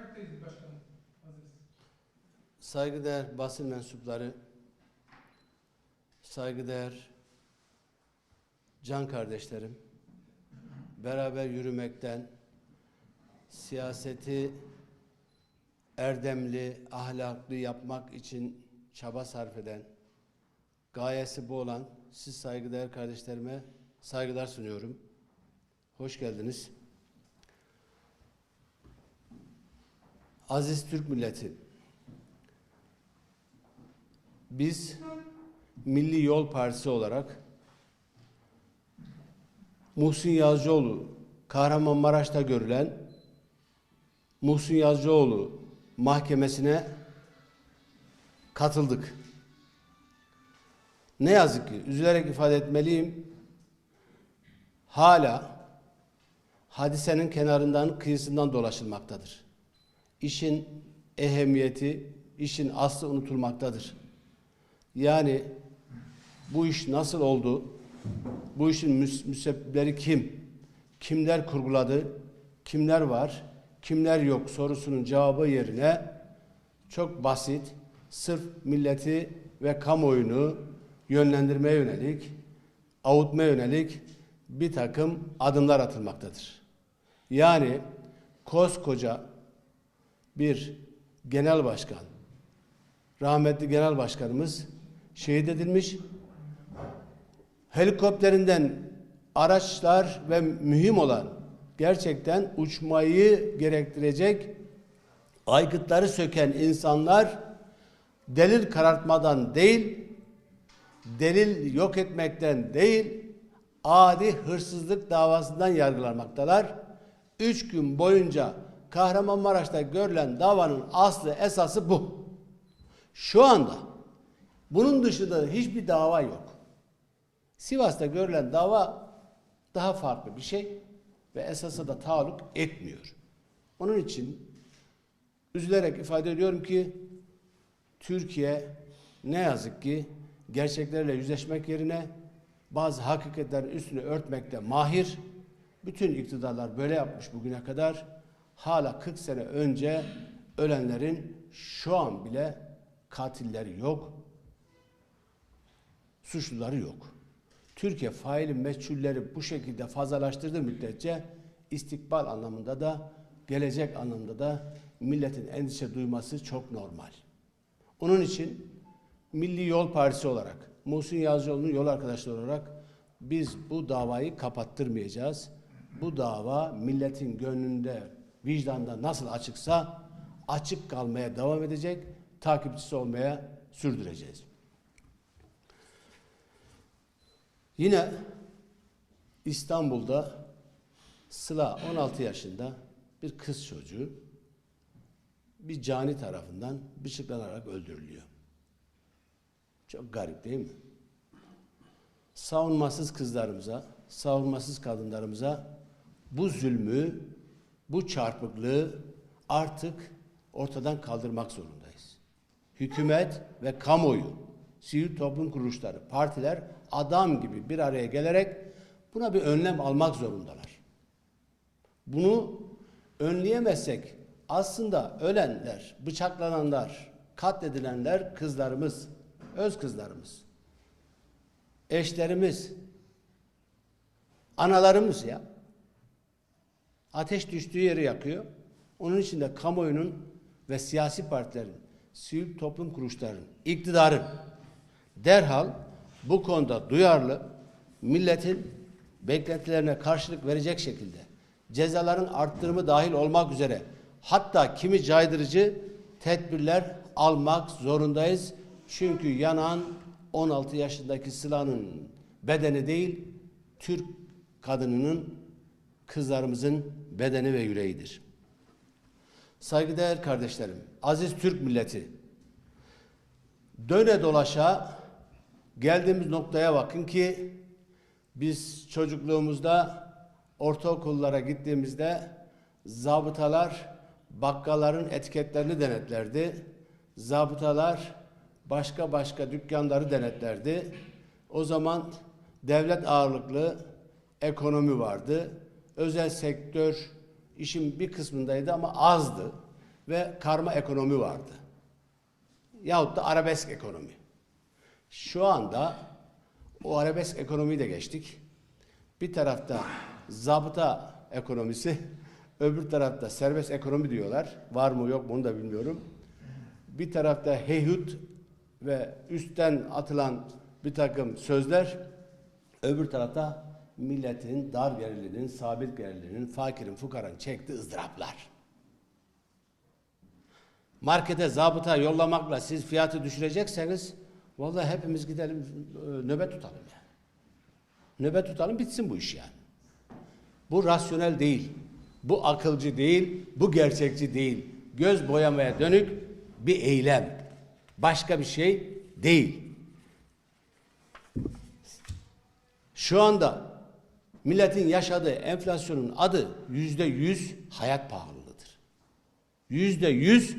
Kayıttayız başkanım. Hazırız. Saygıdeğer basın mensupları, saygıdeğer can kardeşlerim, beraber yürümekten, siyaseti erdemli, ahlaklı yapmak için çaba sarf eden, gayesi bu olan siz saygıdeğer kardeşlerime saygılar sunuyorum. Hoş geldiniz. Aziz Türk milleti, biz Milli Yol Partisi olarak Muhsin Yazıcıoğlu Kahramanmaraş'ta görülen Muhsin Yazıcıoğlu mahkemesine katıldık. Ne yazık ki üzülerek ifade etmeliyim. Hala hadisenin kenarından kıyısından dolaşılmaktadır. İşin ehemmiyeti, işin aslı unutulmaktadır. Yani bu iş nasıl oldu? Bu işin müs- müsebbipleri kim? Kimler kurguladı? Kimler var? Kimler yok sorusunun cevabı yerine çok basit, sırf milleti ve kamuoyunu yönlendirmeye yönelik, avutmaya yönelik bir takım adımlar atılmaktadır. Yani koskoca bir genel başkan, rahmetli genel başkanımız şehit edilmiş. Helikopterinden araçlar ve mühim olan gerçekten uçmayı gerektirecek aygıtları söken insanlar delil karartmadan değil, delil yok etmekten değil, adi hırsızlık davasından yargılanmaktalar. Üç gün boyunca Kahramanmaraş'ta görülen davanın aslı esası bu. Şu anda bunun dışında hiçbir dava yok. Sivas'ta görülen dava daha farklı bir şey ve esasa da taalluk etmiyor. Onun için üzülerek ifade ediyorum ki Türkiye ne yazık ki gerçeklerle yüzleşmek yerine bazı hakikatlerin üstünü örtmekte mahir. Bütün iktidarlar böyle yapmış bugüne kadar. Hala 40 sene önce ölenlerin şu an bile katilleri yok. Suçluları yok. Türkiye faili meçhulleri bu şekilde fazlalaştırdığı müddetçe istikbal anlamında da gelecek anlamda da milletin endişe duyması çok normal. Onun için Milli Yol Partisi olarak, Muhsin Yazıcıoğlu'nun yol arkadaşları olarak biz bu davayı kapattırmayacağız. Bu dava milletin gönlünde, vicdanda nasıl açıksa açık kalmaya devam edecek, takipçisi olmaya sürdüreceğiz. Yine İstanbul'da Sıla 16 yaşında bir kız çocuğu bir cani tarafından bıçaklanarak öldürülüyor. Çok garip değil mi? Savunmasız kızlarımıza, savunmasız kadınlarımıza bu zulmü, bu çarpıklığı artık ortadan kaldırmak zorundayız. Hükümet ve kamuoyu, sivil toplum kuruluşları, partiler adam gibi bir araya gelerek buna bir önlem almak zorundalar. Bunu önleyemezsek aslında ölenler, bıçaklananlar, katledilenler kızlarımız, öz kızlarımız, eşlerimiz, analarımız ya. Ateş düştüğü yeri yakıyor. Onun için de kamuoyunun ve siyasi partilerin, sivil toplum kuruluşlarının, iktidarın derhal bu konuda duyarlı, milletin beklentilerine karşılık verecek şekilde cezaların arttırımı dahil olmak üzere hatta kimi caydırıcı tedbirler almak zorundayız. Çünkü yanan 16 yaşındaki Sıla'nın bedeni değil, Türk kadınının, kızlarımızın bedeni ve yüreğidir. Saygıdeğer kardeşlerim, aziz Türk milleti, döne dolaşa geldiğimiz noktaya bakın ki biz çocukluğumuzda ortaokullara gittiğimizde zabıtalar bakkalların etiketlerini denetlerdi. Zabıtalar başka başka dükkanları denetlerdi. O zaman devlet ağırlıklı ekonomi vardı. Özel sektör işin bir kısmındaydı ama azdı. ve karma ekonomi vardı. Yahut da arabesk ekonomi. Şu anda o arabesk ekonomiyi de geçtik. Bir tarafta zabıta ekonomisi, öbür tarafta serbest ekonomi diyorlar. Var mı yok mu onu da bilmiyorum. Bir tarafta heyhut ve üstten atılan bir takım sözler, öbür tarafta milletin, dar gelirlinin, sabit gelirlinin, fakirin, fukaranın çektiği ızdıraplar. Markete zabıta yollamakla siz fiyatı düşürecekseniz vallahi hepimiz gidelim e, nöbet tutalım yani. Nöbet tutalım bitsin bu iş yani. Bu rasyonel değil. Bu akılcı değil. Bu gerçekçi değil. Göz boyamaya dönük bir eylem. Başka bir şey değil. Şu anda milletin yaşadığı enflasyonun adı yüzde yüz hayat pahalılığıdır. Yüzde yüz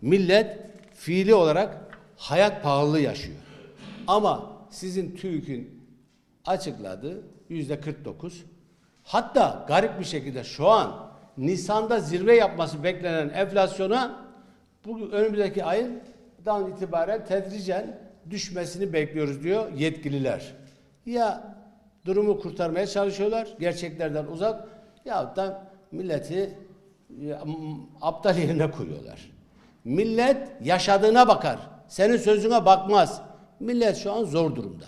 millet fiili olarak hayat pahalılığı yaşıyor. Ama sizin TÜİK'in açıkladığı yüzde 49. Hatta garip bir şekilde şu an Nisan'da zirve yapması beklenen enflasyona bu önümüzdeki aydan itibaren tedricen düşmesini bekliyoruz diyor yetkililer. Ya durumu kurtarmaya çalışıyorlar gerçeklerden uzak ya da milleti m- aptal yerine koyuyorlar. Millet yaşadığına bakar. Senin sözüne bakmaz. Millet şu an zor durumda.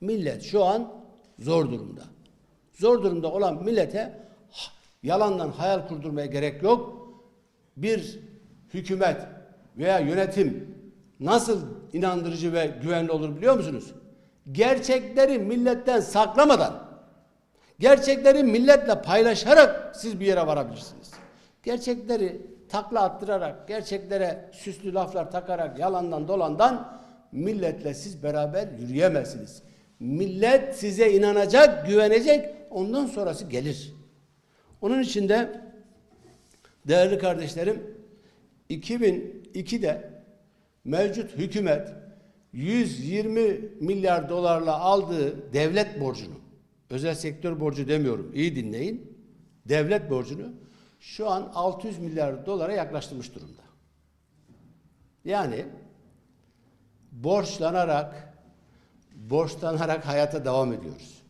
Millet şu an zor durumda. Zor durumda olan millete yalandan hayal kurdurmaya gerek yok. Bir hükümet veya yönetim nasıl inandırıcı ve güvenli olur biliyor musunuz? Gerçekleri milletten saklamadan, gerçekleri milletle paylaşarak siz bir yere varabilirsiniz. Gerçekleri takla attırarak, gerçeklere süslü laflar takarak, yalandan dolandan milletle siz beraber yürüyemezsiniz. Millet size inanacak, güvenecek, ondan sonrası gelir. Onun için de değerli kardeşlerim 2002'de mevcut hükümet 120 milyar dolarla aldığı devlet borcunu, özel sektör borcu demiyorum, iyi dinleyin, devlet borcunu şu an 600 milyar dolara yaklaştırmış durumda. Yani borçlanarak, borçlanarak hayata devam ediyoruz.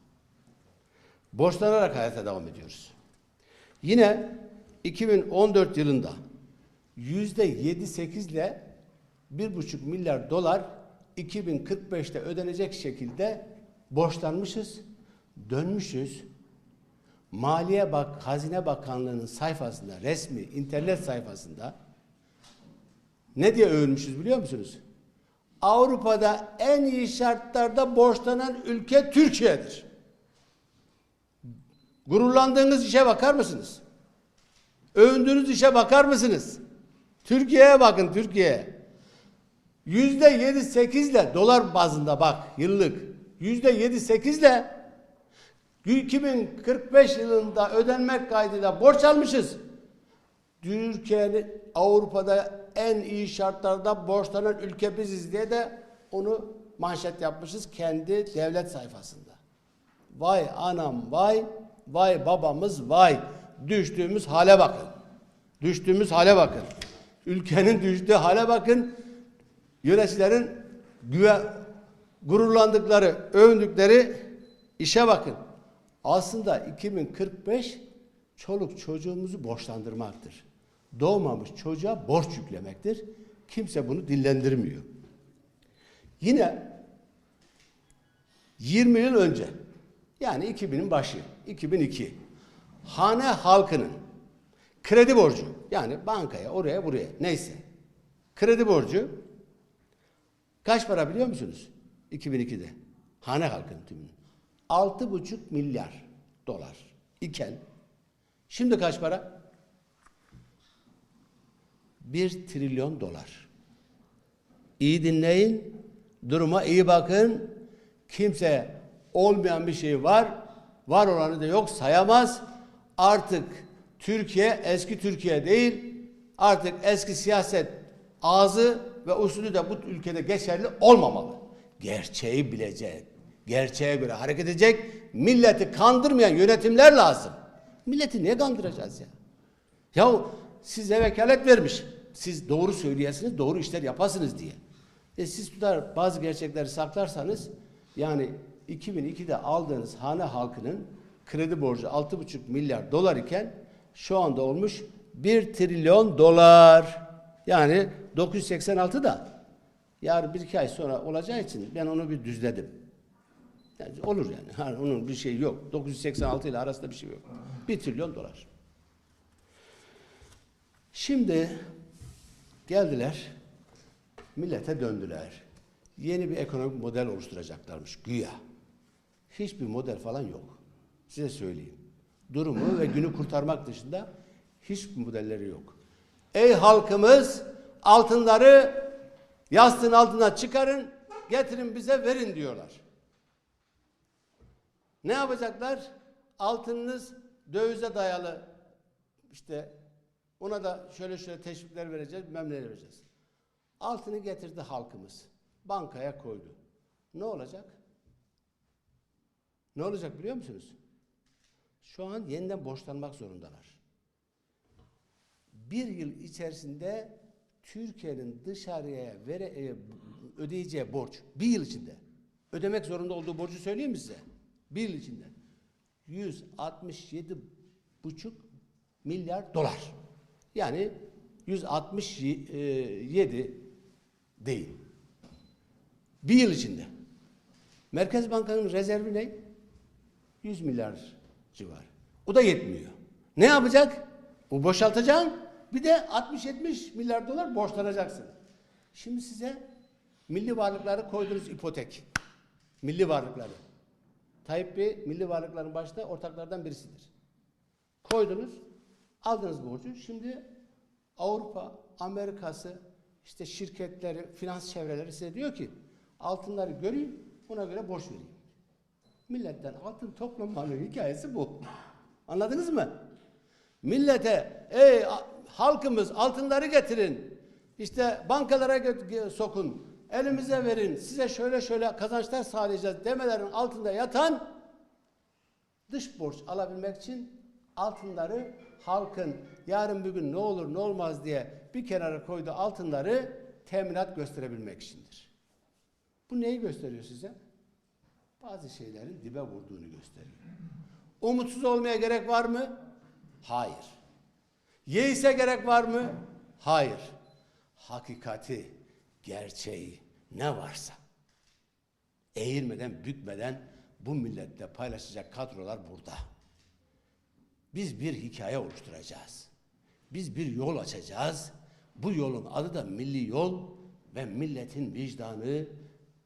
Borçlanarak hayata devam ediyoruz. Yine 2014 yılında yüzde 7-8 ile 1,5 milyar dolar 2045'te ödenecek şekilde borçlanmışız, dönmüşüz. Maliye Bak, Hazine Bakanlığı'nın sayfasında, resmi internet sayfasında ne diye övülmüşüz biliyor musunuz? Avrupa'da en iyi şartlarda borçlanan ülke Türkiye'dir. Gururlandığınız işe bakar mısınız? Övündüğünüz işe bakar mısınız? Türkiye'ye bakın Türkiye'ye. Yüzde yedi sekizle dolar bazında bak yıllık yüzde yedi sekizle 2045 yılında ödenmek kaydıyla borç almışız. Türkiye'nin Avrupa'da en iyi şartlarda borçlanan ülke biziz diye de onu manşet yapmışız kendi devlet sayfasında. Vay anam vay, vay babamız vay. Düştüğümüz hale bakın. Düştüğümüz hale bakın. Ülkenin düştüğü hale bakın. Yöneticilerin güve, gururlandıkları, övündükleri işe bakın. Aslında 2045 çoluk çocuğumuzu borçlandırmaktır. Doğmamış çocuğa borç yüklemektir. Kimse bunu dillendirmiyor. Yine 20 yıl önce yani 2000'in başı 2002 hane halkının kredi borcu yani bankaya oraya buraya neyse kredi borcu kaç para biliyor musunuz? 2002'de hane halkının tümünün 6,5 milyar dolar iken şimdi kaç para? 1 trilyon dolar. İyi dinleyin, duruma iyi bakın. Kimse olmayan bir şey var, var olanı da yok sayamaz. Artık Türkiye eski Türkiye değil, artık eski siyaset ağzı ve usulü de bu ülkede geçerli olmamalı. Gerçeği bilecek, gerçeğe göre hareket edecek, milleti kandırmayan yönetimler lazım. Milleti niye kandıracağız ya? Ya size vekalet vermiş. Siz doğru söyleyesiniz, doğru işler yapasınız diye. E siz tutar bazı gerçekleri saklarsanız yani 2002'de aldığınız hane halkının kredi borcu 6,5 milyar dolar iken şu anda olmuş 1 trilyon dolar. Yani 986 da yarın bir iki ay sonra olacağı için ben onu bir düzledim. Yani olur yani. Ha, onun bir şeyi yok. 986 ile arasında bir şey yok. 1 trilyon dolar. Şimdi geldiler, millete döndüler. Yeni bir ekonomik model oluşturacaklarmış güya. Hiçbir model falan yok. Size söyleyeyim. Durumu ve günü kurtarmak dışında hiçbir modelleri yok. Ey halkımız altınları yastığın altına çıkarın, getirin bize verin diyorlar. Ne yapacaklar? Altınınız dövize dayalı işte ona da şöyle şöyle teşvikler vereceğiz, memnun vereceğiz. Altını getirdi halkımız. Bankaya koydu. Ne olacak? Ne olacak biliyor musunuz? Şu an yeniden borçlanmak zorundalar. Bir yıl içerisinde Türkiye'nin dışarıya vere, e, ödeyeceği borç bir yıl içinde ödemek zorunda olduğu borcu söyleyeyim mi size? Bir yıl içinde 167 buçuk milyar dolar. Yani 167 değil. Bir yıl içinde. Merkez Bankası'nın rezervi ne? 100 milyar civarı. O da yetmiyor. Ne yapacak? Bu boşaltacaksın. Bir de 60-70 milyar dolar borçlanacaksın. Şimdi size milli varlıkları koydunuz ipotek. Milli varlıkları. Tayyip Bey milli varlıkların başta ortaklardan birisidir. Koydunuz, aldınız borcu. Şimdi Avrupa, Amerika'sı, işte şirketleri, finans çevreleri size diyor ki altınları göreyim, ona göre borç vereyim. Milletten altın toplamanın hikayesi bu. Anladınız mı? Millete, ey halkımız altınları getirin. İşte bankalara sokun. Elimize verin. Size şöyle şöyle kazançlar sağlayacağız demelerin altında yatan dış borç alabilmek için altınları halkın yarın bir gün ne olur ne olmaz diye bir kenara koyduğu altınları teminat gösterebilmek içindir. Bu neyi gösteriyor size? Bazı şeylerin dibe vurduğunu gösteriyor. Umutsuz olmaya gerek var mı? Hayır. Yeise gerek var mı? Hayır. Hakikati, gerçeği ne varsa eğilmeden, bükmeden bu millette paylaşacak kadrolar burada. Biz bir hikaye oluşturacağız. Biz bir yol açacağız. Bu yolun adı da milli yol ve milletin vicdanı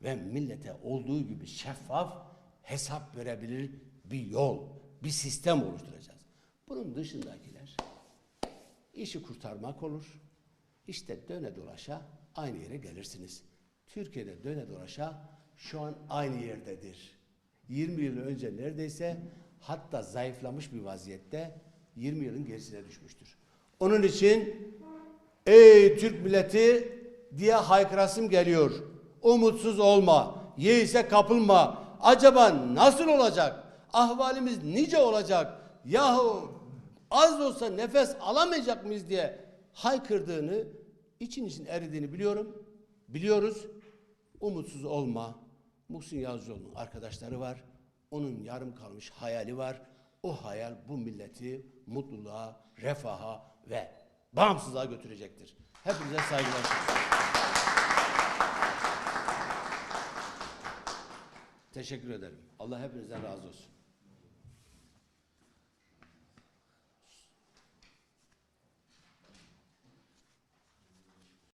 ve millete olduğu gibi şeffaf hesap verebilir bir yol, bir sistem oluşturacağız. Bunun dışındakiler işi kurtarmak olur. İşte döne dolaşa aynı yere gelirsiniz. Türkiye'de döne dolaşa şu an aynı yerdedir. 20 yıl önce neredeyse hatta zayıflamış bir vaziyette 20 yılın gerisine düşmüştür. Onun için ey Türk milleti diye haykırasım geliyor. Umutsuz olma, yeise kapılma. Acaba nasıl olacak? Ahvalimiz nice olacak? Yahu az olsa nefes alamayacak mıyız diye haykırdığını, için için eridiğini biliyorum. Biliyoruz. Umutsuz olma. Muhsin Yazıcıoğlu'nun arkadaşları var. Onun yarım kalmış hayali var. O hayal bu milleti mutluluğa, refaha ve bağımsızlığa götürecektir. Hepinize saygılar. Teşekkür ederim. Allah hepinizden razı olsun.